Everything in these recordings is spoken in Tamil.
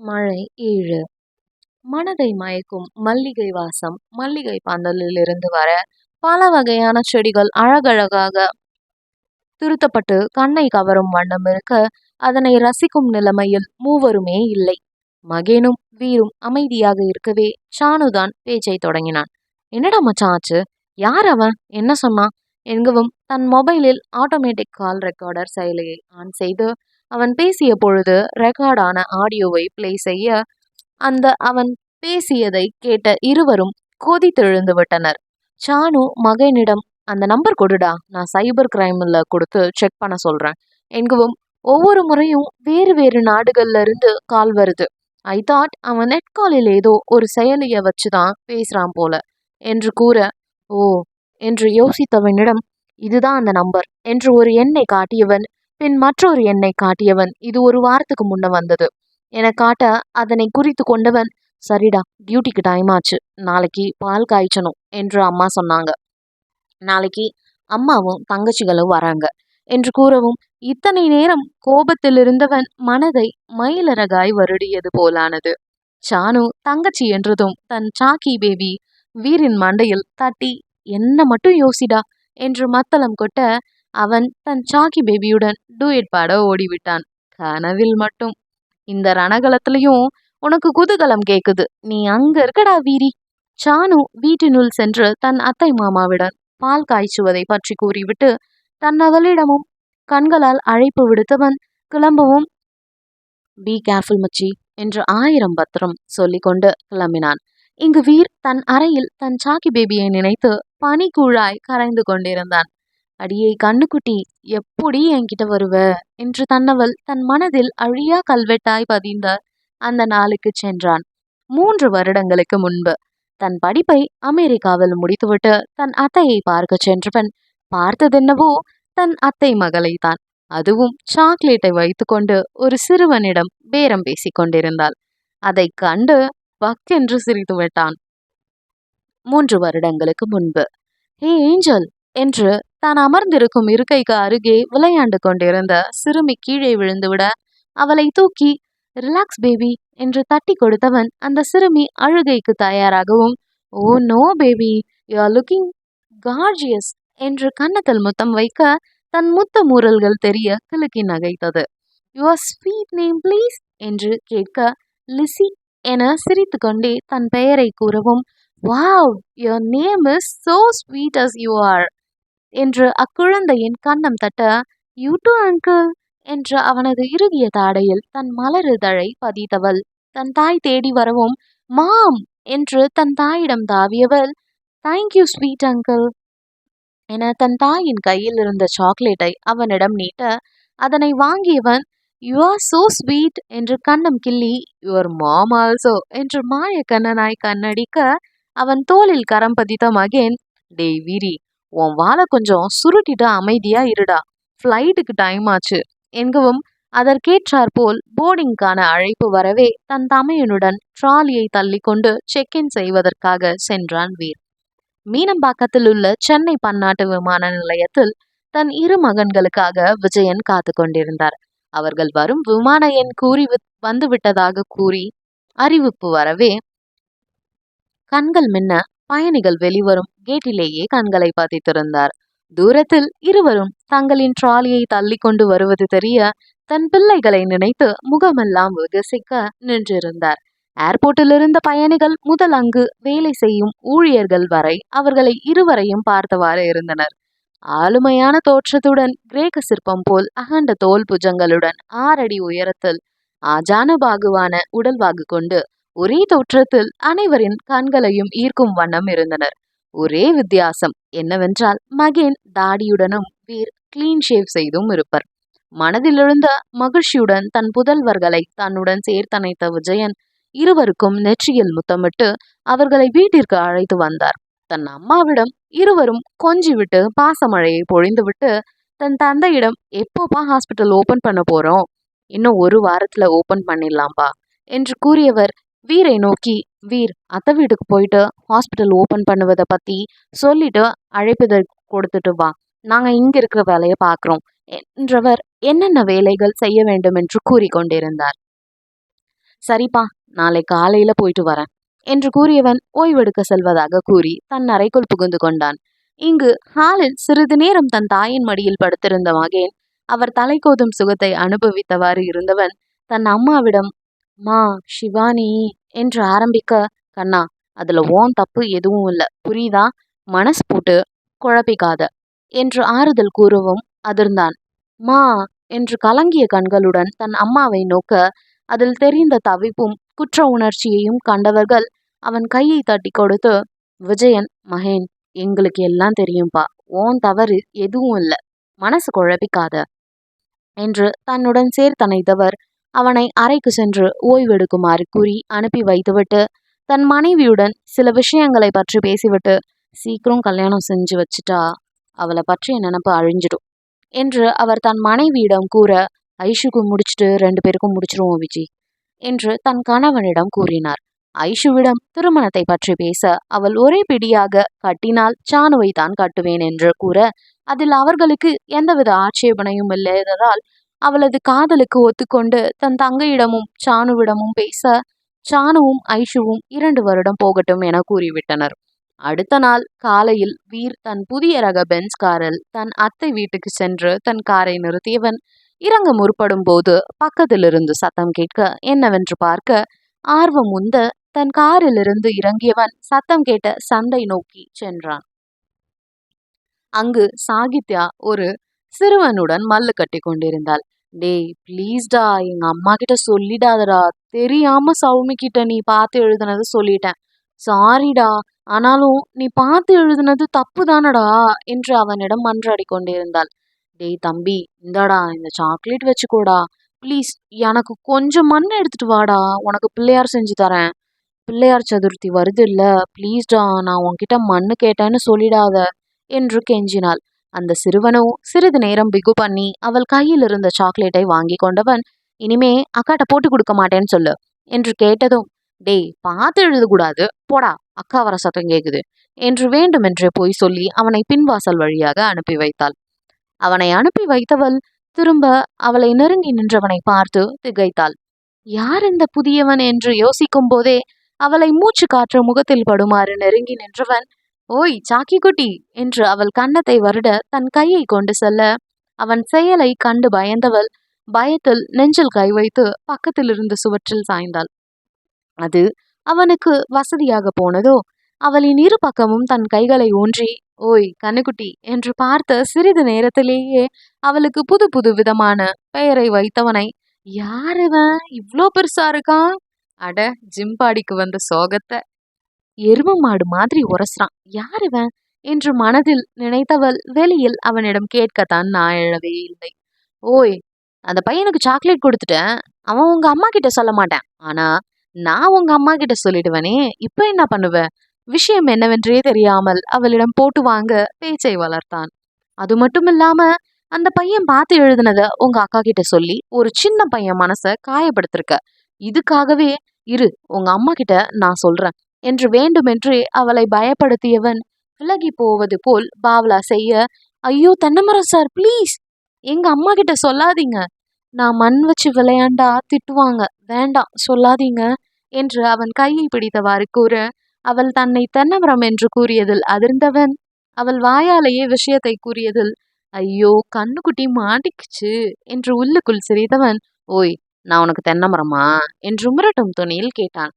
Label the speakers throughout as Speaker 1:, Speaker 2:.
Speaker 1: மழை ஏழு மனதை மயக்கும் மல்லிகை வாசம் மல்லிகை பந்தலிலிருந்து வர பல வகையான செடிகள் அழகழகாக திருத்தப்பட்டு கண்ணை கவரும் வண்ணம் இருக்க அதனை ரசிக்கும் நிலைமையில் மூவருமே இல்லை. மகேனும் வீரும் அமைதியாக இருக்கவே சானுதான் பேச்சை தொடங்கினான். என்னடா மச்சான் ஆச்சு? யார் அவன்? என்ன சொன்னான்? என்கவும் தன் மொபைலில் ஆட்டோமேட்டிக் கால் ரெக்கார்டர் செயலியை ஆன் செய்து அவன் பேசிய பொழுது ரெக்கார்டான ஆடியோவை பிளே செய்ய அந்த அவன் பேசியதை கேட்ட இருவரும் கொதித்தெழுந்து விட்டனர். சானு மகனிடம் அந்த நம்பர் கொடுடா. நான் சைபர் கிரைமில் கொடுத்து செக் பண்ண சொல்கிறேன் எங்கவும் ஒவ்வொரு முறையும் வேறு வேறு நாடுகள்ல இருந்து கால் வருது. ஐ தாட் அவன் நெட் காலில் ஏதோ ஒரு செயலியை வச்சு தான் பேசுகிறான் போல. என்று கூற ஓ என்று யோசித்தவனிடம் இதுதான் அந்த நம்பர் என்று ஒரு எண்ணை காட்டியவன் பின் மற்றொரு எண்ணை காட்டியவன் இது ஒரு வாரத்துக்கு முன்ன வந்தது. என காட்ட அதனை குறித்து கொண்டவன் சரிடா டியூட்டிக்கு டைம் ஆச்சு. நாளைக்கு பால் காய்ச்சணும் என்று அம்மா சொன்னாங்க. நாளைக்கு அம்மாவும் தங்கச்சிகளும் வராங்க. என்று கூறவும் இத்தனை நேரம் கோபத்தில் இருந்தவன் மனதை மயிலரகாய் வருடியது போலானது. சானு தங்கச்சி என்றதும் தன் சாக்கி பேபி வீரின் மண்டையில் தட்டி என்ன மட்டும் யோசிடா என்று மத்தளம் கொட்ட அவன் தன் சாக்கி பேபியுடன் டூயட் பாட ஓடிவிட்டான். கனவில் மட்டும். இந்த ரணகலத்திலையும் உனக்கு குதூகலம் கேக்குது. நீ அங்க இருக்கடா வீரி. சானு வீட்டினுள் சென்று தன் அத்தை மாமாவிடம் பால் காய்ச்சுவதை பற்றி கூறிவிட்டு தன் அவளிடமும் கண்களால் அழைப்பு விடுத்தவன் கிளம்பவும் பி கேர்ஃபுல் மச்சி என்று ஆயிரம் பத்திரம் சொல்லிக்கொண்டு கிளம்பினான். இங்கு வீர் தன் அறையில் தன் சாக்கி பேபியை நினைத்து பனிக்கூழாய் கரைந்து கொண்டிருந்தான். அடியே கண்ணுக்குட்டி எப்படி என்கிட்ட வருவ? என்று தன்னவள் தன் மனதில் அழியா கல்வெட்டாய் பதிந்த அந்த நாளுக்கு சென்றான். மூன்று வருடங்களுக்கு முன்பு. தன் படிப்பை அமெரிக்காவில் முடித்துவிட்டு தன் அத்தையை பார்க்க சென்றவன் பார்த்ததென்னவோ தன் அத்தை மகளை தான். அதுவும் சாக்லேட்டை வைத்துக்கொண்டு ஒரு சிறுவனிடம் பேரம் பேசிக் கொண்டிருந்தாள். அதை கண்டு பக்கென்று சிரித்து விட்டான். மூன்று வருடங்களுக்கு முன்பு. Hey angel! என்று தான் அமர்ந்திருக்கும் இருக்கைக்கு அருகே விளையாண்டு கொண்டிருந்த சிறுமி கீழே விழுந்துவிட அவளை தூக்கி ரிலாக்ஸ் பேபி என்று தட்டி கொடுத்தவன் அந்த சிறுமி அழுகைக்கு தயாராகவும் ஓ no baby you are looking gorgeous என்று கன்னத்தில் முத்தம் வைக்க தன் முத்த மூரல்கள் தெரிய கிளுக்கி நகைத்தது. யுவர் ஸ்வீட் நேம் ப்ளீஸ் என்று கேட்க லிசி என சிரித்துக்கொண்டே தன் பெயரை கூறவும் wow your name is so sweet as you are என்று அக்குழந்தையின் கண்ணம் தட்ட யூ டு அங்கிள் என்று அவனது இறுகிய தாடையில் தன் மலருதழை பதித்தவள். தன் தாய் தேடி வரவும் மாம் என்று தன் தாயிடம் தாவியவள். தேங்க்யூ ஸ்வீட் அங்கிள் என தன் தாயின் கையில் இருந்த சாக்லேட்டை அவனிடம் நீட்ட அதனை வாங்கியவன் யூ ஆர் சோ ஸ்வீட் என்று கண்ணம் கிள்ளி யுவர் மாம் ஆல்சோ என்று மாய கண்ணனாய் கண்ணடிக்க அவன் தோளில் கரம் பதித்த மகேன் டேய் விரி உன் வாழை கொஞ்சம் சுருட்டிட்டு அமைதியா இருடா. ஃப்ளைட்டுக்கு டைம் ஆச்சு. என்கவும் அதற்கேற்றார் போல் போர்டிங்கான அழைப்பு வரவே தன் தமையனுடன் ட்ராலியை தள்ளி கொண்டு செக்இன் செய்வதற்காக சென்றான் வீர். மீனம்பாக்கத்தில் உள்ள சென்னை பன்னாட்டு விமான நிலையத்தில் தன் இரு மகன்களுக்காக விஜயன் காத்து கொண்டிருந்தார். அவர்கள் வரும் விமான எண் கூறி வந்துவிட்டதாக கூறி அறிவிப்பு வரவே கண்கள் மின்ன பயணிகள் வெளிவரும் கேட்டிலேயே கண்களை பதித்திருந்தார். தூரத்தில் இருவரும் தங்களின் ட்ராலியை தள்ளி கொண்டு வருவது தெரிய தன் பிள்ளைகளை நினைத்து முகமெல்லாம் விகசிக்க நின்றிருந்தார். ஏர்போர்ட்டில் இருந்த பயணிகள் முதல் அங்கு வேலை செய்யும் ஊழியர்கள் வரை அவர்களை இருவரையும் பார்த்தவாறு இருந்தனர். ஆளுமையான தோற்றத்துடன் கிரேக்க சிற்பம் போல் அகண்ட தோல் புஜங்களுடன் ஆறடி உயரத்தில் ஆஜானுபாகுவான உடல்வாகு கொண்டு ஒரே தோற்றத்தில் அனைவரின் கண்களையும் ஈர்க்கும் வண்ணம் இருந்தனர். ஒரே வித்தியாசம் என்னவென்றால் மகேன் தாடியுடனும் வீர் கிளீன் ஷேவ் செய்தும் இருப்பர். மனதில் எழுந்த மகிழ்ச்சியுடன் தன் புதல்வர்களை தன்னுடன் சேர்த்தணைத்த விஜயன் இருவருக்கும் நெற்றியில் முத்தமிட்டு அவர்களை வீட்டிற்கு அழைத்து வந்தார். தன் அம்மாவிடம் இருவரும் கொஞ்சிவிட்டு பாசமழையை பொழிந்துவிட்டு தன் தந்தையிடம் எப்போப்பா ஹாஸ்பிட்டல் ஓபன் பண்ண போறோம்? இன்னும் ஒரு வாரத்துல ஓபன் பண்ணிடலாம்பா? என்று கூறியவர் வீரை நோக்கி வீர் அத்தை வீட்டுக்கு போயிட்டு ஹாஸ்பிட்டல் ஓப்பன் பண்ணுவதை பற்றி சொல்லிட்டு அழைப்பிதழ் கொடுத்துட்டு வா. நாங்கள் இங்கே இருக்கிற வேலையை பார்க்குறோம். என்றவர் என்னென்ன வேலைகள் செய்ய வேண்டும் என்று கூறிக்கொண்டிருந்தார். சரிப்பா நாளை காலையில் போயிட்டு வரேன் என்று கூறியவன் ஓய்வெடுக்க செல்வதாக கூறி தன் அறைக்குள் புகுந்து கொண்டான். இங்கு ஹாலில் சிறிது நேரம் தன் தாயின் மடியில் படுத்திருந்த மகேன் அவர் தலை கோதும் சுகத்தை அனுபவித்தவாறு இருந்தவன் தன் அம்மாவிடம் மா ஷிவானி என்று ஆரம்பிக்க கண்ணா அதுல ஓன் தப்பு எதுவும் இல்லை. புரியுதா? மனசு போட்டு குழப்பிக்காத என்று ஆறுதல் கூறவும் அதிர்ந்தான். மா என்று கலங்கிய கண்களுடன் தன் அம்மாவை நோக்க அதில் தெரிந்த தவிப்பும் குற்ற உணர்ச்சியையும் கண்டவர்கள் அவன் கையை தட்டி கொடுத்து விஜயன் மகேன் எங்களுக்கு எல்லாம் தெரியும்பா. ஓன் தவறு எதுவும் இல்லை. மனசு குழப்பிக்காத என்று தன்னுடன் சேர்த்தனைத்தவர் அவனை அறைக்கு சென்று ஓய்வெடுக்குமாறு கூறி அனுப்பி வைத்துவிட்டு தன் மனைவியுடன் சில விஷயங்களை பற்றி பேசிவிட்டு சீக்கிரம் கல்யாணம் செஞ்சு வச்சுட்டா அவளை பற்றிய நினப்பு அழிஞ்சிடும் என்று அவர் தன் மனைவியிடம் கூற ஐஷுக்கு முடிச்சுட்டு ரெண்டு பேருக்கும் முடிச்சிருவோம் விஜி என்று தன் கணவனிடம் கூறினார். ஐஷுவிடம் திருமணத்தை பற்றி பேச அவள் ஒரே பிடியாக கட்டினால் சாணுவை தான் கட்டுவேன் என்று கூற அதில் அவர்களுக்கு எந்தவித ஆட்சேபனையும் இல்லாததால் அவளது காதலுக்கு ஒத்துக்கொண்டு தன் தங்கையிடமும் சாணுவிடமும் பேச சாணுவும் ஐஷுவும் இரண்டு வருடம் போகட்டும் என கூறிவிட்டனர். அடுத்த நாள் காலையில் வீர் தன் புதிய ரக பென்ஸ் காரில் தன் அத்தை வீட்டுக்கு சென்று தன் காரை நிறுத்தியவன் இறங்க முற்படும் போது பக்கத்திலிருந்து சத்தம் கேட்க என்னவென்று பார்க்க ஆர்வம் உந்த தன் காரிலிருந்து இறங்கியவன் சத்தம் கேட்ட சந்தை நோக்கி சென்றான். அங்கு சாகித்யா ஒரு சிறுவனுடன் மல்லு கட்டி கொண்டிருந்தாள். டேய் ப்ளீஸ்டா எங்க அம்மா கிட்ட சொல்லிடாதடா. தெரியாம சௌமி கிட்ட நீ பார்த்து எழுதுனது சொல்லிட்டேன். சாரிடா ஆனாலும் நீ பார்த்து எழுதுனது தப்பு தானடா என்று அவனிடம் மன்றாடி கொண்டிருந்தாள். டேய் தம்பி இந்தாடா இந்த சாக்லேட் வச்சுக்கோடா. ப்ளீஸ் எனக்கு கொஞ்சம் மண் எடுத்துட்டு வாடா. உனக்கு பிள்ளையார் செஞ்சு தரேன். பிள்ளையார் சதுர்த்தி வருது இல்ல? ப்ளீஸ்டா நான் உன்கிட்ட மண்ணு கேட்டேன்னு சொல்லிடாத. என்று கெஞ்சினாள். அந்த சிறுவனோ சிறிது நேரம் பிகு பண்ணி அவள் கையில் இருந்த சாக்லேட்டை வாங்கி கொண்டவன் இனிமே அக்காட்ட போட்டு கொடுக்க மாட்டேன்னு சொல்லு என்று கேட்டதும் டேய் பார்த்து எழுதக்கூடாது. போடா அக்கா வர சத்தம் கேக்குது என்று வேண்டுமென்றே போய் சொல்லி அவனை பின்வாசல் வழியாக அனுப்பி வைத்தாள். அவனை அனுப்பி வைத்தவள் திரும்ப அவளை நெருங்கி நின்றவனை பார்த்து திகைத்தாள். யார் இந்த புதியவன்? என்று யோசிக்கும் போதே அவளை மூச்சு காற்று முகத்தில் படுமாறு நெருங்கி நின்றவன் ஓய் சாக்கி குட்டி என்று அவள் கன்னத்தை வருட தன் கையை கொண்டு செல்ல அவன் செயலை கண்டு பயந்தவள் பயத்தில் நெஞ்சில் கை வைத்து பக்கத்தில் இருந்து சுவற்றில் சாய்ந்தாள். அது அவனுக்கு வசதியாக போனதோ அவளின் இரு பக்கமும் தன் கைகளை ஊன்றி ஓய் கண்ணுக்குட்டி என்று பார்த்த சிறிது நேரத்திலேயே அவளுக்கு புது புது விதமான பெயரை வைத்தவனை யார் இவன்? இவ்ளோ பெருசா இருக்கான் அட ஜிம்பாடிக்கு வந்த சோகத்தை! எரும மாடு மாதிரி உரசுறான். யார் இவன்? என்று மனதில் நினைத்தவள் வெளியில் அவனிடம் கேட்கத்தான் நான் எழவே இல்லை. ஓய் அந்த பையனுக்கு சாக்லேட் கொடுத்துட்டேன். அவன் உங்க அம்மா கிட்ட சொல்ல மாட்டான். ஆனா நான் உங்க அம்மா கிட்ட சொல்லிடுவனே. இப்ப என்ன பண்ணுவ? விஷயம் என்னவென்றே தெரியாமல் அவளிடம் போட்டு வாங்க பேச்சை வளர்த்தான். அது மட்டும் இல்லாம அந்த பையன் பார்த்து எழுதுனத உங்க அக்கா கிட்ட சொல்லி ஒரு சின்ன பையன் மனசை காயப்படுத்திருக்க. இதுக்காகவே இரு உங்க அம்மா கிட்ட நான் சொல்றேன். என்று வேண்டுமென்றே அவளை பயப்படுத்தியவன் விலகி போவது போல் பாவலா செய்ய ஐயோ தென்னமரம் சார் ப்ளீஸ் எங்க அம்மா கிட்ட சொல்லாதீங்க. நான் மண் வச்சு விளையாண்டா திட்டுவாங்க. வேண்டாம் சொல்லாதீங்க என்று அவன் கையை பிடித்தவாறு கூற அவள் தன்னை தென்னமரம் என்று கூறியதில் அதிர்ந்தவன். அவள் வாயாலேயே விஷயத்தை கூறியதில் ஐயோ கண்ணுக்குட்டி மாட்டிக்குச்சு என்று உள்ளுக்குள் சிரித்தவன் ஓய் நான் உனக்கு தென்னமரமா? என்று மிரட்டும் துணியில் கேட்டான்.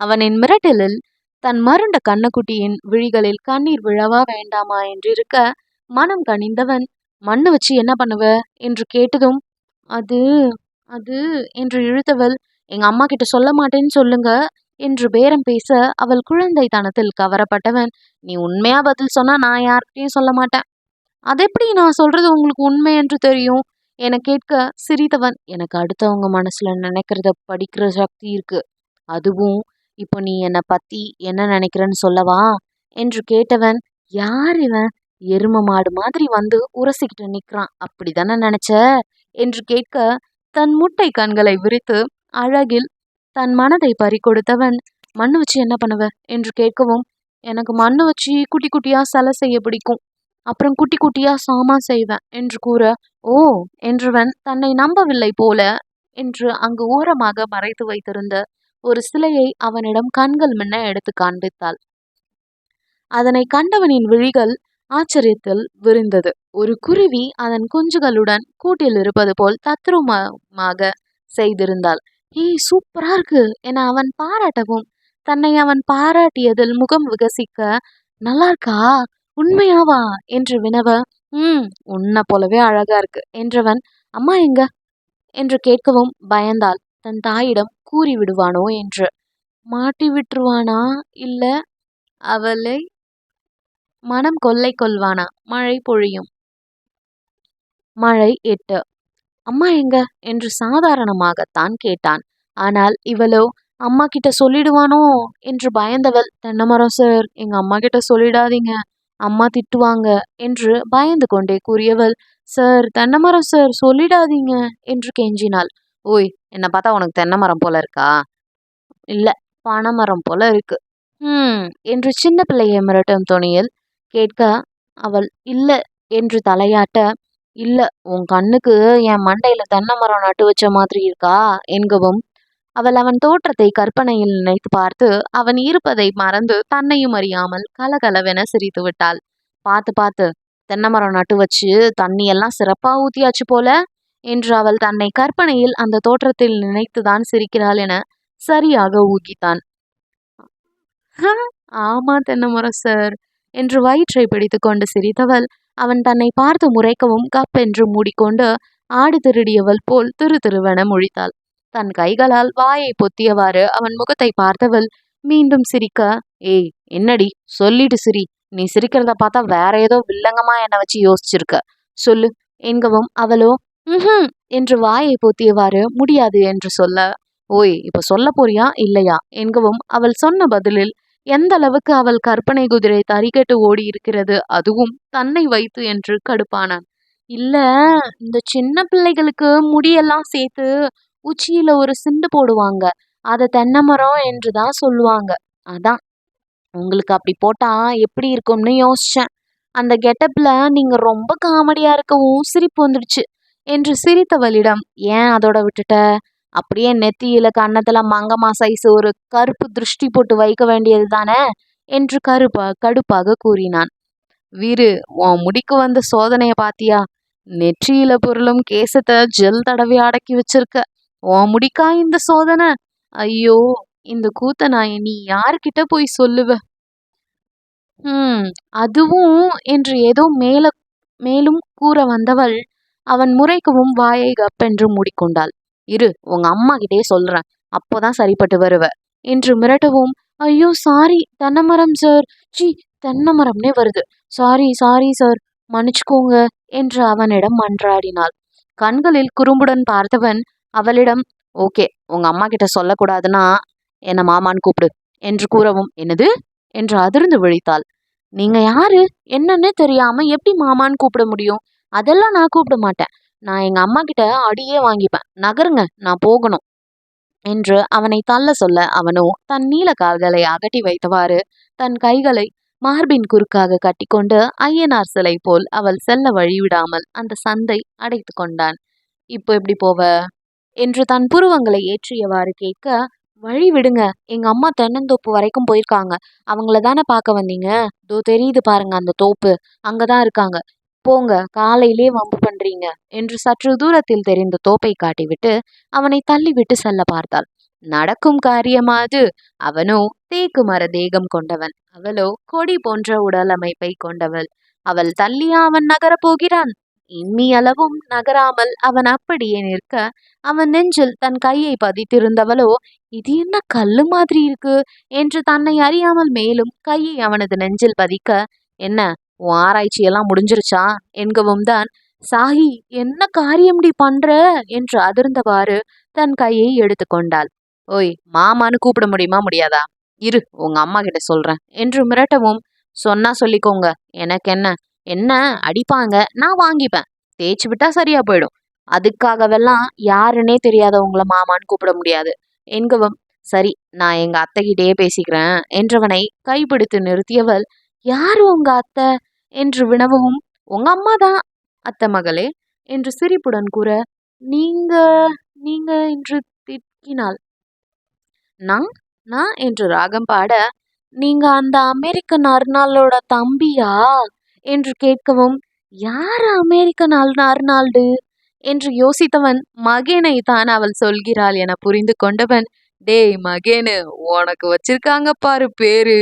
Speaker 1: அவனின் மிரட்டலில் தன் மருண்ட கண்ணக்குட்டியின் விழிகளில் கண்ணீர் விழவா வேண்டாமா என்றிருக்க மனம் கனிந்தவன் மண்ணு வச்சு என்ன பண்ணுவ? என்று கேட்டதும் அது அது என்று இழுத்தவள் எங்க அம்மா கிட்ட சொல்ல மாட்டேன்னு சொல்லுங்க என்று பேரம் பேச அவள் குழந்தை தனத்தில் கவரப்பட்டவன் நீ உண்மையா பதில் சொன்னா நான் யார்கிட்டையும் சொல்ல மாட்டேன். அது எப்படி நான் சொல்றது உங்களுக்கு உண்மை என்று தெரியும்? என கேட்க சிரித்தவன் எனக்கு அடுத்தவங்க மனசுல நினைக்கிறத படிக்கிற சக்தி இருக்கு. அதுவும் இப்போ நீ என்னை பற்றி என்ன நினைக்கிறன்னு சொல்லவா? என்று கேட்டவன் யார் இவன்? எரும மாடு மாதிரி வந்து உரசிக்கிட்டு நிற்கிறான் அப்படி தானே நினச்ச? என்று கேட்க தன் முட்டை கண்களை விரித்து அழகில் தன் மனதை பறிக்கொடுத்தவன் மண்ணு வச்சு என்ன பண்ணுவ? என்று கேட்கவும் எனக்கு மண்ணு வச்சு குட்டி குட்டியாக சலை செய்ய பிடிக்கும். அப்புறம் குட்டி குட்டியாக சாமான் செய்வேன். என்று கூற ஓ! என்றவன் தன்னை நம்பவில்லை போல என்று அங்கு ஓரமாக மறைத்து வைத்திருந்த ஒரு சிலையை அவனிடம் கண்கள் மின்ன எடுத்து காண்பித்தாள். அதனை கண்டவனின் விழிகள் ஆச்சரியத்தில் விரிந்தது. ஒரு குருவி அதன் குஞ்சுகளுடன் கூட்டில் இருப்பது போல் தத்ரூபமாக செய்திருந்தாள். ஏய் சூப்பரா இருக்கு என அவன் பாராட்டவும் தன்னை அவன் பாராட்டியதில் முகம் விகசிக்க நல்லா இருக்கா? உண்மையாவா? என்று வினவ ம் உன்னை போலவே அழகா இருக்கு என்றவன் அம்மா எங்க? என்று கேட்கவும் பயந்தாள். தன் தாயிடம் கூறி விடுவானோ என்று. மாட்டி விட்டுருவானா இல்ல அவளை மனம் கொள்ளை கொள்வானா? மழை பொழியும். மழை எட்டு. அம்மா எங்க? என்று சாதாரணமாகத்தான் கேட்டான். ஆனால் இவளோ அம்மா கிட்ட சொல்லிடுவானோ? என்று பயந்தவள் தென்னமரம் சார் எங்க அம்மா கிட்ட சொல்லிடாதீங்க. அம்மா திட்டுவாங்க என்று பயந்து கொண்டே கூறியவள் சார் தென்னமரம் சார் சொல்லிடாதீங்க என்று கெஞ்சினாள். ஓய் என்னை பார்த்தா உனக்கு தென்னை மரம் போல இருக்கா? இல்ல பனைமரம் போல இருக்கு. ம் என்று சின்ன பிள்ளையை மிரட்டும் துணியில் கேட்க அவள் இல்லை என்று தலையாட்ட இல்லை உன் கண்ணுக்கு என் மண்டையில் தென்னை மரம் நட்டு வச்ச மாதிரி இருக்கா? என்கவும் அவள் அவன் தோற்றத்தை கற்பனையில் நினைத்து பார்த்து அவன் இருப்பதை மறந்து தன்னையும் அறியாமல் கலகலவென சிரித்து விட்டாள். பார்த்து பார்த்து தென்னை மரம் நட்டு வச்சு தண்ணியெல்லாம் சிறப்பாக ஊற்றியாச்சு போல. என்று அவள் தன்னை கற்பனையில் அந்த தோற்றத்தில் நினைத்துதான் சிரிக்கிறாள் என சரியாக ஊகித்தான். ஆமா தென்னமரம் சார் என்று வயிற்றை பிடித்துக்கொண்டு சிரித்தவள் அவன் தன்னை பார்த்து முறைக்கவும் கப் என்று மூடிக்கொண்டு ஆடு திருடியவள் போல் திரு திருவென முழித்தாள். தன் கைகளால் வாயை பொத்தியவாறு அவன் முகத்தை பார்த்தவள் மீண்டும் சிரிக்க ஏய் என்னடி? சொல்லிட்டு சிரி. நீ சிரிக்கிறத பார்த்தா வேற ஏதோ வில்லங்கமா என்னை வச்சு யோசிச்சிருக்க. சொல்லு. என்கவும் அவளோ ம் என்று வாயை போத்தியவாறு முடியாது என்று சொல்ல ஓய் இப்ப சொல்ல போறியா? இல்லையா? என்கவும் அவள் சொன்ன பதிலில் எந்த அளவுக்கு அவள் கற்பனை குதிரை தறிகட்டு ஓடி இருக்கிறது அதுவும் தன்னை வைத்து என்று கடுப்பானான் இல்ல இந்த சின்ன பிள்ளைகளுக்கு முடியெல்லாம் சேர்த்து உச்சியில ஒரு சிண்டு போடுவாங்க. அதை தென்னை மரம் என்று தான் சொல்லுவாங்க. அதான். உங்களுக்கு அப்படி போட்டா எப்படி இருக்கும்னு யோசிச்சேன். அந்த கெட்டப்ல நீங்க ரொம்ப காமெடியா இருக்கவும் சிரிப்பு வந்துடுச்சு. என்று சிரித்தவளிடம் ஏன் அதோட விட்டுட்ட? அப்படியே நெத்தியில கன்னத்துல மங்கம்மா சைஸ் ஒரு கருப்பு திருஷ்டி போட்டு வைக்க வேண்டியது தானே? என்று கருப்பா கடுப்பாக கூறினான். வீரு உன் முடிக்கு வந்த சோதனையை பாத்தியா? நெற்றியில பொருளும் கேசத்தை ஜெல் தடவி அடக்கி வச்சிருக்க. உன் முடிக்கா இந்த சோதனை? ஐயோ இந்த கூத்த நான் நீ யார்கிட்ட போய் சொல்லுவ? ஹம் அதுவும் என்று ஏதோ மேல மேலும் கூற வந்தவள் அவன் முறைக்கவும் வாயை கப்பென்று மூடிக்கொண்டாள். இரு உங்க அம்மா கிட்டே சொல்றேன். அப்போதான் சரிப்பட்டு வருவ. என்று மிரட்டவும் ஐயோ சாரி தென்னமரம் சார் சி தென்னமரம்னே வருது. சாரி சாரி சார் மன்னிச்சுக்கோங்க என்று அவனிடம் மன்றாடினாள். கண்களில் குறும்புடன் பார்த்தவன் அவளிடம் ஓகே உங்க அம்மா கிட்ட சொல்லக்கூடாதுன்னா என்ன மாமான்னு கூப்பிடு என்று கூறவும் என்னது? என்று அதிர்ந்து விழித்தாள். நீங்க யாரு? என்னன்னு தெரியாம எப்படி மாமான்னு கூப்பிட முடியும்? அதெல்லாம் நான் கூப்பிட மாட்டேன். நான் எங்க அம்மா கிட்ட அடியே வாங்கிப்பேன். நகருங்க நான் போகணும் என்று அவனை தள்ள சொல்ல அவனோ தன் நீல கால்களை அகட்டி வைத்தவாறு தன் கைகளை மார்பின் குறுக்காக கட்டிக்கொண்டு ஐயனார் சிலை போல் அவள் செல்ல வழிவிடாமல் அந்த சந்தை அடைத்து கொண்டான். இப்போ எப்படி போவ? என்று தன் புருவங்களை ஏற்றியவாறு கேட்க வழி விடுங்க. எங்க அம்மா தென்னந்தோப்பு வரைக்கும் போயிருக்காங்க. அவங்கள தானே பார்க்க வந்தீங்க? தோ தெரியுது பாருங்க அந்த தோப்பு. அங்கதான் இருக்காங்க. போங்க காலையிலே வம்பு பண்றீங்க என்று சற்று தூரத்தில் தெரிந்த தோப்பை காட்டிவிட்டு அவனை தள்ளிவிட்டு செல்ல பார்த்தாள். நடக்கும் காரியமாது அவனோ தேக்கு மர தேகம் கொண்டவன். அவளோ கொடி போன்ற உடல் அமைப்பை கொண்டவள். அவள் தள்ளியா அவன் நகரப் போகிறான்? இம்மியளவும் நகராமல் அவன் அப்படியே நிற்க அவன் நெஞ்சில் தன் கையை பதித்திருந்தவளோ இது என்ன கல்லு மாதிரி இருக்கு? என்று தன்னை அறியாமல் மேலும் கையை அவனது நெஞ்சில் பதிக்க என்ன உன் ஆராய்ச்சியெல்லாம் முடிஞ்சிருச்சா? என்கவும் தான் சாகி என்ன காரியம்டி பண்ற? என்று அதிர்ந்தவாறு தன் கையை எடுத்துக்கொண்டாள் ஓய் மாமான்னு கூப்பிட முடியுமா முடியாதா? இரு உங்க அம்மா கிட்ட சொல்றேன். என்று மிரட்டவும் சொன்னா சொல்லிக்கோங்க. எனக்கு என்ன? என்ன? அடிப்பாங்க. நான் வாங்கிப்பேன். தேய்ச்சி விட்டா சரியா போயிடும். அதுக்காகவெல்லாம் யாருன்னே தெரியாதவங்கள மாமான்னு கூப்பிட முடியாது. என்கவும் சரி நான் எங்க அத்தைகிட்டயே பேசிக்கிறேன். என்றவனை கைப்பிடித்து நிறுத்தியவள் யாரு உங்க அத்தை? என்று வினவவும். உங்க அம்மா தான் அத்தை மகளே என்று சிரிப்புடன் கூற நீங்க நீங்க என்று திக்கினாள் நான் நான் என்று ராகம் பாட நீங்க அந்த அமெரிக்கன் அர்னால்டோட தம்பியா? என்று கேட்கவும் யார் அமெரிக்கன் அல் அர்னால்டு? என்று யோசித்தவன் மகேனை தான் அவள் சொல்கிறாள் என புரிந்து கொண்டவன் டேய் மகேனு உனக்கு வச்சிருக்காங்க பாரு பேரு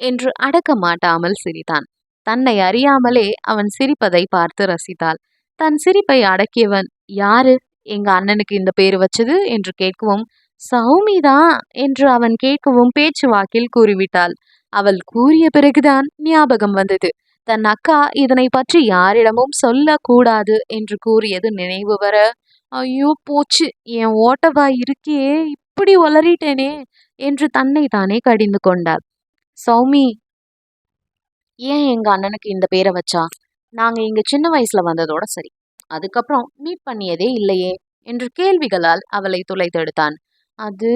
Speaker 1: என்று அடக்க மாட்டாமல் சிரித்தான். தன்னை அறியாமலே அவன் சிரிப்பதை பார்த்து ரசித்தாள். தன் சிரிப்பை அடக்கியவன் யாரு? எங்க அண்ணனுக்கு இந்த பேர் வச்சது? என்று கேட்கவும் சௌமிதான் என்று அவன் கேட்கவும் பேச்சு வாக்கில் கூறிவிட்டாள். அவள் கூறிய பிறகுதான் ஞாபகம் வந்தது. தன் அக்கா இதனை பற்றி யாரிடமும் சொல்லக்கூடாது என்று கூறியது நினைவு வர ஐயோ போச்சு. என் ஓட்டவா இருக்கே இப்படி ஒளறிட்டேனே என்று தன்னை தானே கடிந்து கொண்டாள். சௌமி ஏன் எங்கள் அண்ணனுக்கு இந்த பேரை வச்சா? நாங்கள் இங்கே சின்ன வயசில் வந்ததோட சரி. அதுக்கப்புறம் மீட் பண்ணியதே இல்லையே என்று கேள்விகளால் அவளை துளைத்தெடுத்தான். அது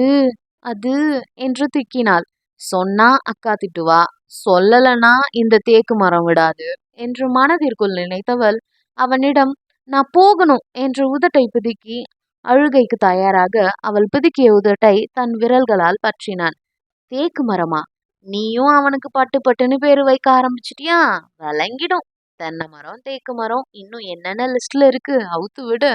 Speaker 1: அது என்று திக்கினாள். சொன்னா அக்கா திட்டுவா? சொல்லலனா இந்த தேக்கு மரம் விடாது என்று மனதிற்குள் நினைத்தவள் அவனிடம் நான் போகணும் என்று உதட்டை பிதுக்கி அழுகைக்கு தயாராக அவள் பிதுக்கிய உதட்டை தன் விரல்களால் பற்றினான். தேக்கு மரமா? நீயும் அவனுக்கு பட்டு பட்டுன்னு பேர் வைக்க ஆரம்பிச்சிட்டியா? விளங்கிடும். தென்னை மரம் தேக்கு மரம் இன்னும் என்னென்ன லிஸ்ட்ல இருக்கு? அவுத்து விடு.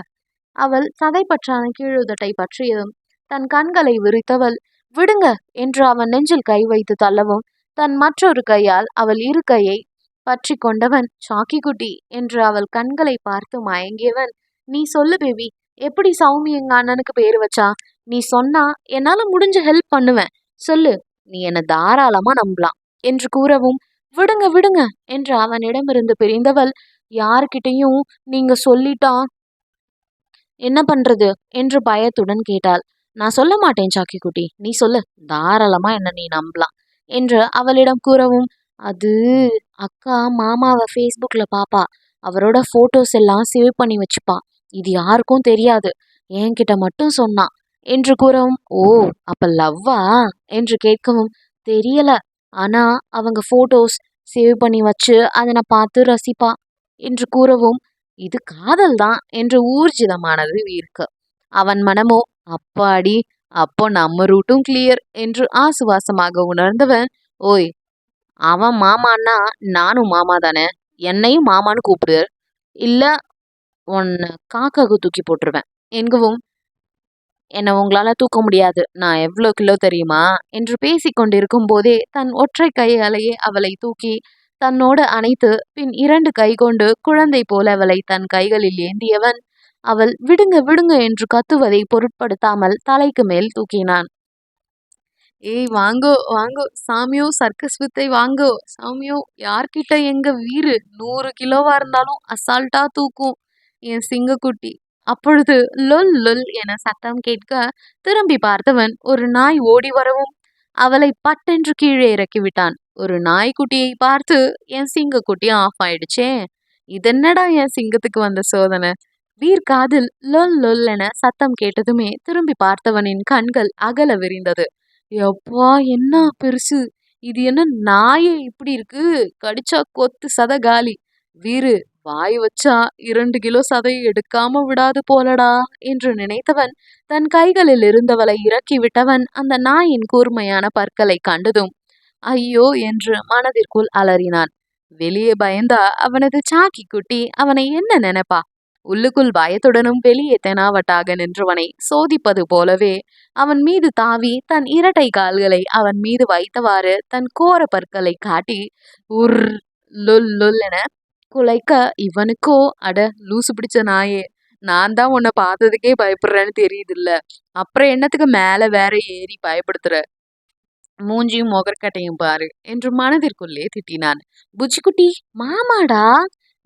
Speaker 1: அவள் சதைப்பற்றான கீழுதட்டை பற்றியதும் தன் கண்களை விரித்தவள் விடுங்க என்று அவன் நெஞ்சில் கை வைத்து தள்ளவும் தன் மற்றொரு கையால் அவள் இரு கையை பற்றி கொண்டவன் சாக்கி குட்டி என்று அவள் கண்களை பார்த்து மயங்கியவன் நீ சொல்லு பேபி எப்படி சௌமி எங்க அண்ணனுக்கு பேர் வச்சா? நீ சொன்னா என்னால முடிஞ்ச ஹெல்ப் பண்ணுவேன். சொல்லு நீ என்ன தாராளமா நம்பலாம் என்று கூறவும் விடுங்க விடுங்க என்று அவனிடமிருந்து பிரிந்தவள் யார்கிட்டையும் நீங்க சொல்லிட்டா என்ன பண்றது? என்று பயத்துடன் கேட்டாள். நான் சொல்ல மாட்டேன் சாக்கி குட்டி. நீ சொல்லு. தாராளமா என்ன நீ நம்பலாம் என்று அவளிடம் கூறவும் அது அக்கா மாமாவை ஃபேஸ்புக்ல பாப்பா. அவரோட ஃபோட்டோஸ் எல்லாம் சேவ் பண்ணி வச்சுப்பா. இது யாருக்கும் தெரியாது. என்கிட்ட மட்டும் சொன்னான் என்று கூறவும் ஓ அப்ப லவ்வா? என்று கேட்கவும் தெரியல. ஆனா அவங்க போட்டோஸ் சேவ் பண்ணி வச்சு அதை நான் பார்த்து ரசிப்பா? என்று கூறவும் இது காதல் தான் என்று ஊர்ஜிதமானது இருக்கு. அவன் மனமோ அப்பாடி அப்போ நம்ம ரூட்டும் கிளியர் என்று ஆசுவாசமாக உணர்ந்தவன் ஓய் அவன் மாமான்னா நானும் மாமா தானே? என்னையும் மாமான்னு கூப்பிடு. இல்ல உன்னை காக்காக்கு தூக்கி போட்டுருவேன். என்கவும் என்னை உங்களால தூக்க முடியாது. நான் எவ்வளோ கிலோ தெரியுமா? என்று பேசிக்கொண்டிருக்கும் போதே தன் ஒற்றை கையாலேயே அவளை தூக்கி தன்னோடு அணைத்து பின் இரண்டு கை கொண்டு குழந்தை போல அவளை தன் கைகளில் ஏந்தியவன் அவள் விடுங்க விடுங்க என்று கத்துவதை பொருட்படுத்தாமல் தலைக்கு மேல் தூக்கினான். ஏய் வாங்கோ வாங்கோ சாமியோ சர்க்கஸ் வித்தை வாங்கோ சாமியோ யார்கிட்ட எங்க வீரு நூறு கிலோவா இருந்தாலும் அசால்ட்டா தூக்கும். என் சிங்கக்குட்டி அப்பொழுது லொல் லொல் என சத்தம் கேட்க திரும்பி பார்த்தவன் ஒரு நாய் ஓடி வரவும் அவளை பட்டென்று கீழே இறக்கிவிட்டான். ஒரு நாய்க்குட்டியை பார்த்து என் சிங்கக்குட்டி ஆஃப் ஆயிடுச்சே. இதென்னடா என் சிங்கத்துக்கு வந்த சோதனை? வீர் காதில் லொல் லொல் என சத்தம் கேட்டதுமே திரும்பி பார்த்தவனின் கண்கள் அகல விரிந்தது. எப்பா என்ன பெருசு? இது என்ன நாயே இப்படி இருக்கு? கடிச்சா கொத்து சத காலி. வீரு வாய் வச்சா இரண்டு கிலோ சதை எடுக்காம விடாது போலடா என்று நினைத்தவன் தன் கைகளில் இருந்தவளை இறக்கி விட்டவன் அந்த நாயின் கூர்மையான பற்களை கண்டதும் ஐயோ என்று மனதிற்குள் அலறினான். வெளியே பயந்தா அவனது சாக்கி குட்டி அவனை என்ன நினைப்பா? உள்ளுக்குள் பயத்துடனும் வெளியே தெனாவட்டாக நின்றவனை சோதிப்பது போலவே அவன் மீது தாவி தன் இரட்டை கால்களை அவன் மீது வைத்தவாறு தன் கோர பற்களை காட்டி உர் லுல் லுல் என குலைக்க இவனுக்கோ அட லூசு பிடிச்ச நாயே நான் தான் உன்னை பார்த்ததுக்கே பயப்படுறேன்னு தெரியுதுல்ல. அப்புறம் என்னத்துக்கு மேலே வேற ஏறி பயப்படுத்துற? மூஞ்சியும் முகர்கட்டையும் பாரு என்று மனதிற்குள்ளே திட்டினான். புச்சிக்குட்டி மாமாடா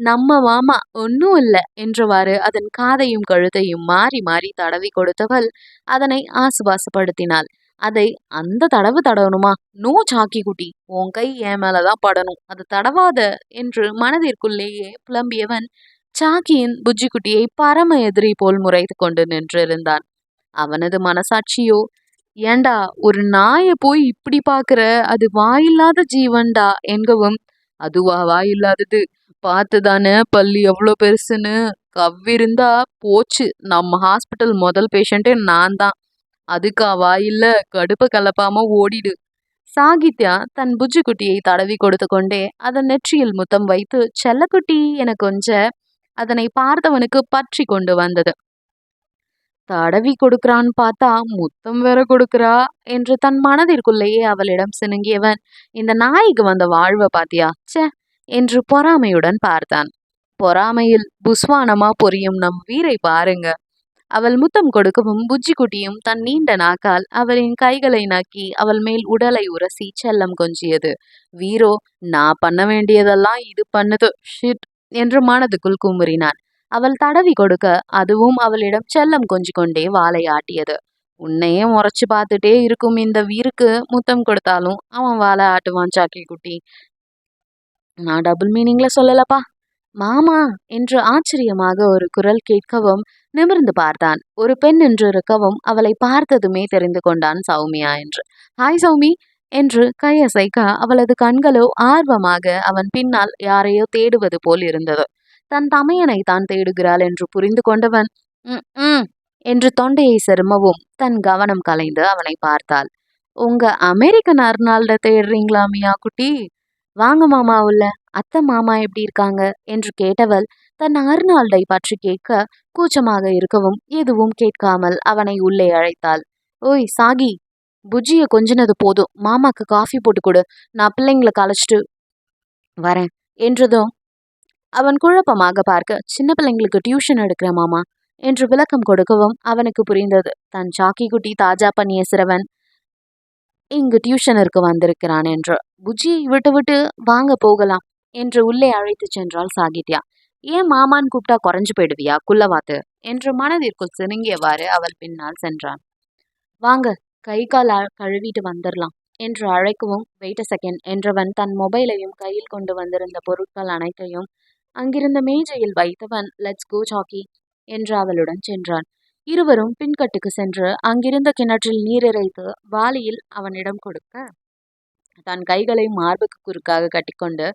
Speaker 1: நம்ம மாமா ஒன்னும் இல்ல என்றவாறு அதன் காதையும் கழுத்தையும் மாறி மாறி தடவி கொடுத்தவள் அதனை ஆசுவாசப்படுத்தினாள். அதை அந்த தடவு தடவணுமா? நோ சாக்கி குட்டி உன் கை என் மேலதான் படணும். அது தடவாத என்று மனதிற்குள்ளேயே புலம்பியவன் சாக்கியின் புஜ்ஜிக்குட்டியை பரம எதிரி போல் முறைத்து கொண்டு நின்றிருந்தான். அவனது மனசாட்சியோ ஏண்டா ஒரு நாயை போய் இப்படி பாக்குற அது வாயில்லாத ஜீவன்டா? என்கவும் அதுவா வாயில்லாதது. பார்த்துதானே பள்ளி எவ்வளோ பெருசுன்னு. கவ்விருந்தா போச்சு. நம்ம ஹாஸ்பிட்டல் முதல் பேஷண்ட்டே நான் தான் அதுக்காவா இல்ல கடுப்ப கலப்பாம ஓடிடு. சாகித்யா தன் புஜ்ஜுக்குட்டியை தடவி கொடுத்து கொண்டே அதன் நெற்றியில் முத்தம் வைத்து செல்லக்குட்டி என கொஞ்ச அதனை பார்த்தவனுக்கு பற்றி கொண்டு வந்தது. தடவி கொடுக்கறான்னு பார்த்தா முத்தம் வேற கொடுக்கிறா என்று தன் மனதிற்குள்ளேயே அவளிடம் சினுங்கியவன் இந்த நாய்க்கு வந்த வாழ்வை பாத்தியா? ச்சே! என்று பொறாமையுடன் பார்த்தான். பொறாமையில் புஸ்வானமா பொரியும் நம் வீரை பாருங்க. அவள் முத்தம் கொடுக்கவும் புஜ்ஜிக்குட்டியும் தன் நீண்ட நாக்கால் அவளின் கைகளை நக்கி அவள் மேல் உடலை உரசி செல்லம் கொஞ்சியது. வீரோ நான் பண்ண வேண்டியதெல்லாம் இது பண்ணுது. ஷிட்! என்று மனதுக்குள் கூமுறினான். அவள் தடவி கொடுக்க அதுவும் அவளிடம் செல்லம் கொஞ்சி கொண்டே வாளை ஆட்டியது. உன்னையே முறைச்சு பார்த்துட்டே இருக்கும் இந்த வீருக்கு முத்தம் கொடுத்தாலும் அவன் வாழை ஆட்டுவான் சாக்கி குட்டி. நான் டபுள் மீனிங்ல சொல்லலப்பா. மாமா என்று ஆச்சரியமாக ஒரு குரல் கேட்கவும் நிமிர்ந்து பார்த்தான். ஒரு பெண் என்று இருக்கவும் அவளை பார்த்ததுமே தெரிந்து கொண்டான் சௌமியா என்று. ஹாய் சௌமி என்று கையசைக்க அவளது கண்களோ ஆர்வமாக அவன் பின்னால் யாரையோ தேடுவது போல் இருந்தது. தன் தமையனை தான் தேடுகிறாள் என்று புரிந்து கொண்டவன் "ம், ம்" என்று தொண்டையை செருமவும் தன் கவனம் கலைந்து அவனை பார்த்தாள். உங்க அமெரிக்கன் அர்னால்ட தேடுறீங்களா மியா குட்டி? வாங்க மாமா உள்ள அத்தை மாமா எப்படி இருக்காங்க? என்று கேட்டவள் தன் அர்னால்டை பற்றி கேட்க கூச்சமாக இருக்கவும் எதுவும் கேட்காமல் அவனை உள்ளே அழைத்தாள். ஓய் சாகி புஜ்ஜிய கொஞ்சினது போதும். மாமாக்கு காஃபி போட்டு கொடு. நான் பிள்ளைங்களை கலைச்சிட்டு வரேன். என்றதும் அவன் குழப்பமாக பார்க்க சின்ன பிள்ளைங்களுக்கு டியூஷன் எடுக்கிற மாமா என்று விளக்கம் கொடுக்கவும் அவனுக்கு புரிந்தது. தன் சாக்கி குட்டி தாஜா பண்ணிய சிறுவன். இங்கு டியூஷனிற்கு வந்திருக்கிறான் என்று. புஜியை விட்டு விட்டு வாங்க போகலாம் என்று உள்ளே அழைத்து சென்றாள் சாகித்யா. ஏன் மாமான் கூப்பிட்டா குறைஞ்சு போயிடுவியா குள்ளவாத்து? என்று மனதிற்குள் சினுங்கியவாறு அவள் பின்னால் சென்றான் வாங்க கை கால் கழுவிட்டு வந்துடலாம் என்று அழைக்கவும் வெயிட் செகண்ட் என்றவன் தன் மொபைலையும் கையில் கொண்டு வந்திருந்த பொருட்கள் அனைத்தையும் அங்கிருந்த மேஜையில் வைத்தவன் லெட்ஸ் கோ சாக்கி என்று அவளுடன் சென்றான். இருவரும் பின்கட்டுக்கு சென்று அங்கிருந்த கிணற்றில் நீர் இறைத்து வாளியில் அவனிடம் கொடுக்க தன் கைகளை மார்புக்கு குறுக்காக கட்டிக்கொண்டு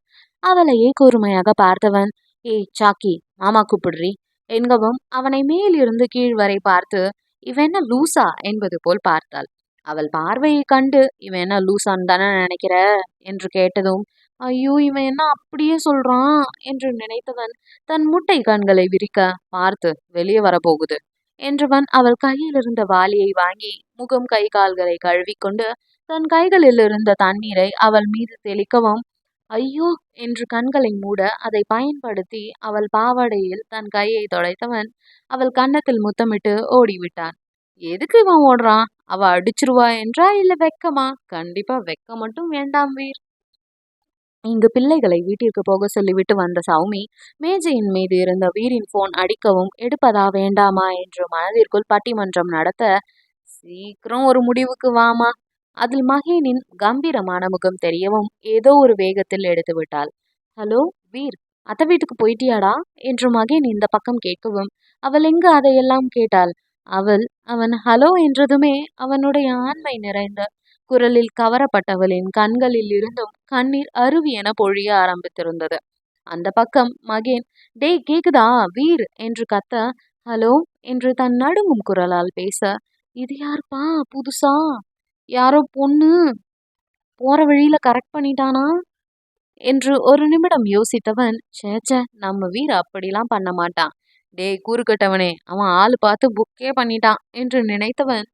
Speaker 1: அவளையே கூர்மையாக பார்த்தவன். ஏய் சாக்கி மாமா கூப்பிடுறி. என்கவும் அவனை மேலிருந்து கீழ் வரை பார்த்து இவென்ன லூசா? என்பது போல் பார்த்தாள். அவள் பார்வையை கண்டு இவன் என்ன லூசான்னு தானே நினைக்கிற? என்று கேட்டதும் ஐயோ இவன் என்ன அப்படியே சொல்றான்? என்று நினைத்தவன் தன் முட்டை கண்களை விரிக்க பார்த்து வெளியே வரப்போகுது. என்றவன் அவள் கையில் இருந்த வாளியை வாங்கி முகம் கை கால்களை கழுவிக்கொண்டு தன் கைகளில் இருந்த தண்ணீரை அவள் மீது தெளிக்கவும் ஐயோ என்று கண்களை மூட அதை பயன்படுத்தி அவள் பாவாடையில் தன் கையை தொடைத்தவன் அவள் கன்னத்தில் முத்தமிட்டு ஓடிவிட்டான். எதுக்கு இவன் ஓடுறான்? அவ அடிச்சிருவா என்றா இல்ல வெக்கமா? கண்டிப்பா வெக்க மட்டும் வேண்டாம் வீர். இங்கு பிள்ளைகளை வீட்டிற்கு போக சொல்லிவிட்டு வந்த சௌமி மேஜையின் மீது இருந்த வீரின் போன் அடிக்கவும் எடுப்பதா வேண்டாமா? என்று மனதிற்குள் பட்டிமன்றம் நடத்த சீக்கிரம் ஒரு முடிவுக்கு வாமா. அதில் மகேனின் கம்பீரமான முகம் தெரியவும் ஏதோ ஒரு வேகத்தில் எடுத்து விட்டாள் ஹலோ வீர் அத்தை வீட்டுக்கு போயிட்டியாடா? என்று மகேன் இந்த பக்கம் கேட்கவும் அவள் எங்கு? அதையெல்லாம் கேட்டாள். அவள் அவன் ஹலோ என்றதுமே அவனுடைய ஆண்மை நிறைந்த குரலில் கவரப்பட்டவளின் கண்களில் இருந்தும் கண்ணீர் அருவி என பொழிய ஆரம்பித்திருந்தது. அந்த பக்கம் மகேன் டேய் கேக்குதா? வீர்! என்று கத்த ஹலோ! என்று தன் நடுங்கும் குரலால் பேச இது யாருப்பா? புதுசா? யாரோ பொண்ணு? போற வழியில கரெக்ட் பண்ணிட்டானா? என்று ஒரு நிமிடம் யோசித்தவன் சேச்ச நம்ம வீர் அப்படிலாம் பண்ண மாட்டான். டேய் கூறுகட்டவனே அவன் ஆள் பார்த்து புக்கே பண்ணிட்டான் என்று நினைத்தவன்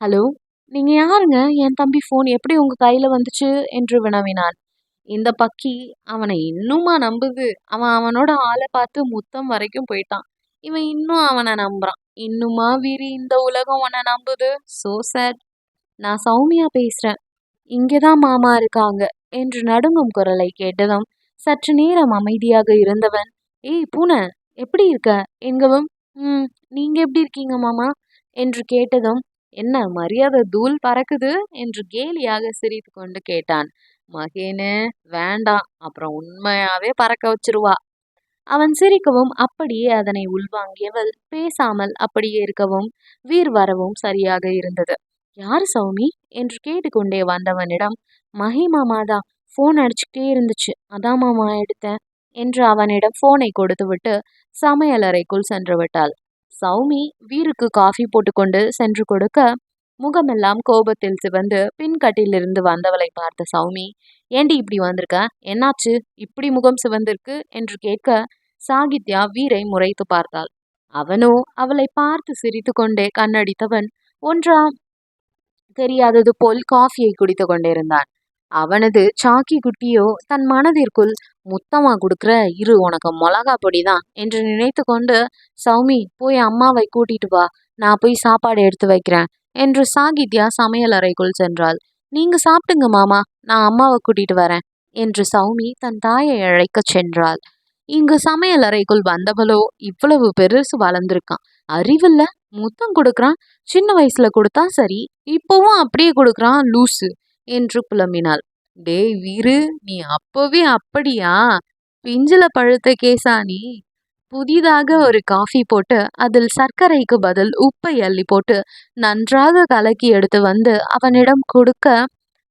Speaker 1: ஹலோ! நீங்க யாருங்க? என் தம்பி ஃபோன் எப்படி உங்க கையில வந்துச்சு? என்று வினவினான். இந்த பக்கி அவனை இன்னுமா நம்புது? அவன் அவனோட ஆளை பார்த்து முத்தம் வரைக்கும் போயிட்டான். இவன் இன்னும் அவனை நம்புறான். இன்னுமா வீரி இந்த உலகம் உன்னை நம்புது? சோ சேட் நான் சௌமியா பேசுறேன். இங்கேதான் மாமா இருக்காங்க. என்று நடுங்கும் குரலை கேட்டதும் சற்று நேரம் அமைதியாக இருந்தவன் ஏய் பூனை எப்படி இருக்க? என்கவும் ம் நீங்க எப்படி இருக்கீங்க மாமா? என்று கேட்டதும் என்ன மரியாதை தூள் பறக்குது? என்று கேலியாக சிரித்து கொண்டு கேட்டான். மகேனு வேண்டாம். அப்புறம் உண்மையாவே பறக்க வச்சிருவா. அவன் சிரிக்கவும் அப்படியே அதனை உள்வாங்கியவள் பேசாமல் அப்படியே இருக்கவும் வீர் வரவும் சரியாக இருந்தது. யார் சௌமி? என்று கேட்டுக்கொண்டே வந்தவனிடம் மஹி மாமாதான் ஃபோன் அடிச்சுக்கிட்டே இருந்துச்சு. அதான் மாமா எடுத்தேன் என்று அவனிடம் போனை கொடுத்துவிட்டு சமையலறைக்குள் சென்று விட்டாள். சௌமி வீருக்கு காஃபி போட்டுக்கொண்டு சென்று கொடுக்க முகமெல்லாம் கோபத்தில் சிவந்து பின்கட்டிலிருந்து வந்தவளை பார்த்த சௌமி ஏண்டி இப்படி வந்திருக்க? என்னாச்சு? இப்படி முகம் சிவந்திருக்கு? என்று கேட்க சாகித்யா வீரை முறைத்து பார்த்தாள். அவனோ அவளை பார்த்து சிரித்து கொண்டே கண்ணடித்தவன் ஒன்றா தெரியாதது போல் காஃபியை குடித்து கொண்டிருந்தான் அவனது சாக்கி குட்டியோ தன் மனதிற்குள் முத்தமா கொடுக்குற இரு உனக்கு மிளகா பொடி தான் என்று நினைத்து கொண்டு சௌமி போய் அம்மாவை கூட்டிட்டு வா. நான் போய் சாப்பாடு எடுத்து வைக்கிறேன் என்று சாகித்யா சமையல் அறைக்குள் சென்றாள். நீங்க சாப்பிட்டுங்க மாமா. நான் அம்மாவை கூட்டிட்டு வரேன் என்று சௌமி தன் தாயை அழைக்கச் சென்றாள். இங்கு சமையல் அறைக்குள் வந்தவளோ இவ்வளவு பெருசு வளர்ந்துருக்கான். அறிவில்ல. முத்தம் கொடுக்குறான். சின்ன வயசுல கொடுத்தா சரி. இப்போவும் அப்படியே கொடுக்குறான் லூசு. என்று புலம்பினாள். டேய் வீரு நீ அப்பவே அப்படியா? பிஞ்சில பழுத்த கேசா நீ? புதிதாக ஒரு காஃபி போட்டு அதில் சர்க்கரைக்கு பதில் உப்பை அள்ளி போட்டு நன்றாக கலக்கி எடுத்து வந்து அவனிடம் கொடுக்க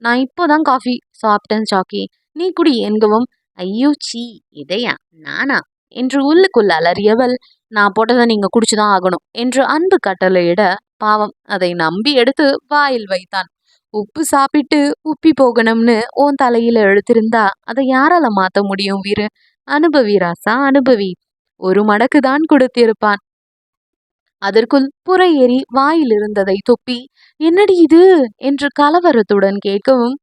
Speaker 1: நான் இப்போதான் காஃபி சாப்பிட்டேன் சாக்கி. நீ குடி என்கவும். ஐயோ சீ இதையா? நானா? என்று உள்ளுக்குள் அலறியவள் நான் போட்டதை நீங்க குடிச்சுதான் ஆகணும் என்று அன்பு கட்டளையிட பாவம் அதை நம்பி எடுத்து வாயில் வைத்தான். உப்பு சாப்பிட்டு உப்பி போகணும்னு உன் தலையில எழுத்திருந்தா அதை யாரால மாத்த முடியும் வீரு? அனுபவி ராசா அனுபவி. ஒரு மடக்கு தான் கொடுத்திருப்பான். அதற்குள் புறை ஏறி வாயில் இருந்ததை தொப்பி என்னடி இது? என்று கலவரத்துடன் கேட்கவும்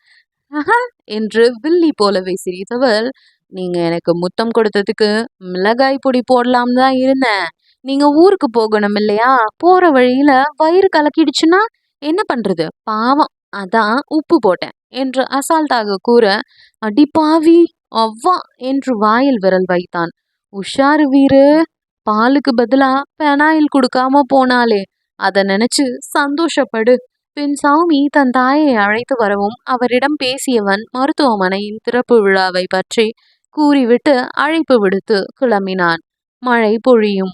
Speaker 1: ஆஹா என்று வில்லி போலவே சிரித்தவள் நீங்க எனக்கு முத்தம் கொடுத்ததுக்கு மிளகாய் பொடி போடலாம் தான் இருந்தேன். நீங்க ஊருக்கு போகணும் இல்லையா? போற வழியில வயிறு கலக்கிடுச்சுன்னா என்ன பண்றது? பாவம். அதான் உப்பு போட்டேன் என்று அசால்ட்டாக கூற அடி பாவி அவ்வா! என்று வாயில் விரல் வைத்தான். உஷாரு வீரு பாலுக்கு பதிலா பெனாயில் கொடுக்காம போனாலே அதை நினைச்சு சந்தோஷப்படு. பின் சௌமி தன் தாயை அழைத்து வரவும் அவரிடம் பேசியவன் மருத்துவமனையின் திறப்பு விழாவை பற்றி கூறிவிட்டு அழைப்பு விடுத்து கிளம்பினான். மழை பொழியும்.